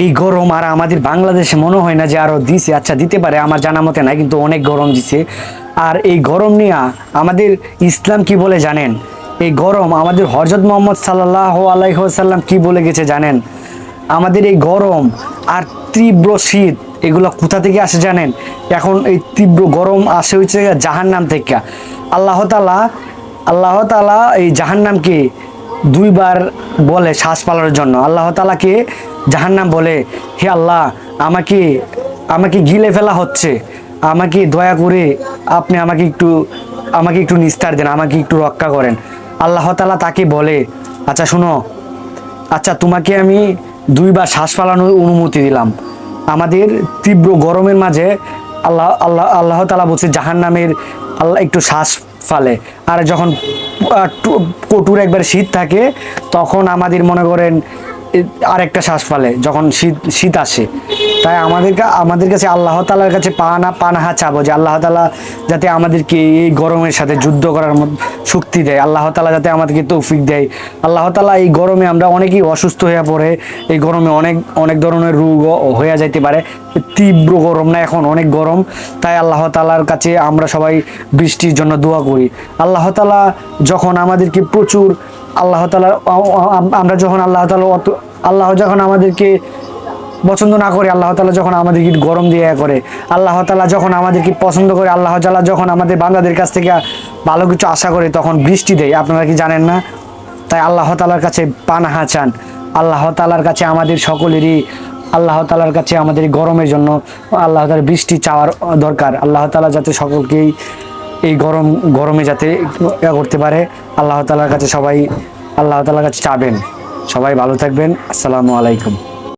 এই গরম আর আমাদের বাংলাদেশে মনে হয় না যে আরও দিছে। আচ্ছা দিতে পারে, আমার জানা মতে না কিন্তু অনেক গরম দিছে। আর এই গরম নিয়ে আমাদের ইসলাম কি বলে জানেন? এই গরম আমাদের হরজত মোহাম্মদ সাল্লাহ আলাইসাল্লাম কি বলে গেছে জানেন? আমাদের এই গরম আর তীব্র শীত, এগুলো কোথা থেকে আসে জানেন? এখন এই তীব্র গরম আসে হচ্ছে জাহান নাম থেকে। আল্লাহ তালা আল্লাহ তালা এই জাহান্নামকে দুইবার বলে শ্বাস পালার জন্য। আল্লাহ তালাকে জাহান্নাম বলে, হে আল্লাহ, আমাকে আমাকে গিলে ফেলা হচ্ছে। আমাকে দয়া করে আপনি আমাকে একটু আমাকে একটু নিস্তার দেন, আমাকে একটু রক্ষা করেন। আল্লাহ তালা তাকে বলে আচ্ছা শুনো আচ্ছা তোমাকে আমি দুইবার শ্বাস পালানোর অনুমতি দিলাম। আমাদের তীব্র গরমের মাঝে আল্লাহ আল্লাহ আল্লাহ তালা বলছে জাহান নামের আল্লাহ একটু শ্বাস ফালে। আর যখন কটুর একবার শীত থাকে তখন আমাদের মনে করেন এ- আরেকটা শ্বাস ফালে যখন শীত শীত আসে। তাই আমাদের আমাদের কাছে আল্লাহ তালার কাছে পানা, পানাহা চাবো যে আল্লাহ তালা যাতে আমাদেরকে এই গরমের সাথে যুদ্ধ করার শক্তি দেয়। আল্লাহ তালা যাতে আমাদেরকে তৌফিক দেয়। আল্লাহ তালা এই গরমে আমরা অনেকেই অসুস্থ হয়ে পড়ে। এই গরমে অনেক অনেক ধরনের রোগ হয়ে যাইতে পারে। তীব্র গরম না, এখন অনেক গরম। তাই আল্লাহ তালার কাছে আমরা সবাই বৃষ্টির জন্য দোয়া করি। আল্লাহ তালা যখন আমাদেরকে প্রচুর আল্লাহ তালা আমরা যখন আল্লাহ তালা আল্লাহ যখন আমাদেরকে পছন্দ না করে, আল্লাহ তালা যখন আমাদেরকে গরম দিয়ে করে, আল্লাহ তালা যখন আমাদেরকে পছন্দ করে, আল্লাহ তালা যখন আমাদের বান্দাদের কাছ থেকে ভালো কিছু আশা করে, তখন বৃষ্টি দেয়। আপনারা কি জানেন না? তাই আল্লাহ তালার কাছে পানাহা চান। আল্লাহ তালার কাছে আমাদের সকলেরই, আল্লাহ তালার কাছে আমাদের গরমের জন্য, আল্লাহ তালার বৃষ্টি চাওয়ার দরকার। আল্লাহ তালা যাতে সকলকেই এই গরম, গরমে যাতে করতে পারে, আল্লাহ তালার কাছে সবাই, আল্লাহ তালার কাছে চাবেন। সবাই ভালো থাকবেন। আসসালামু আলাইকুম।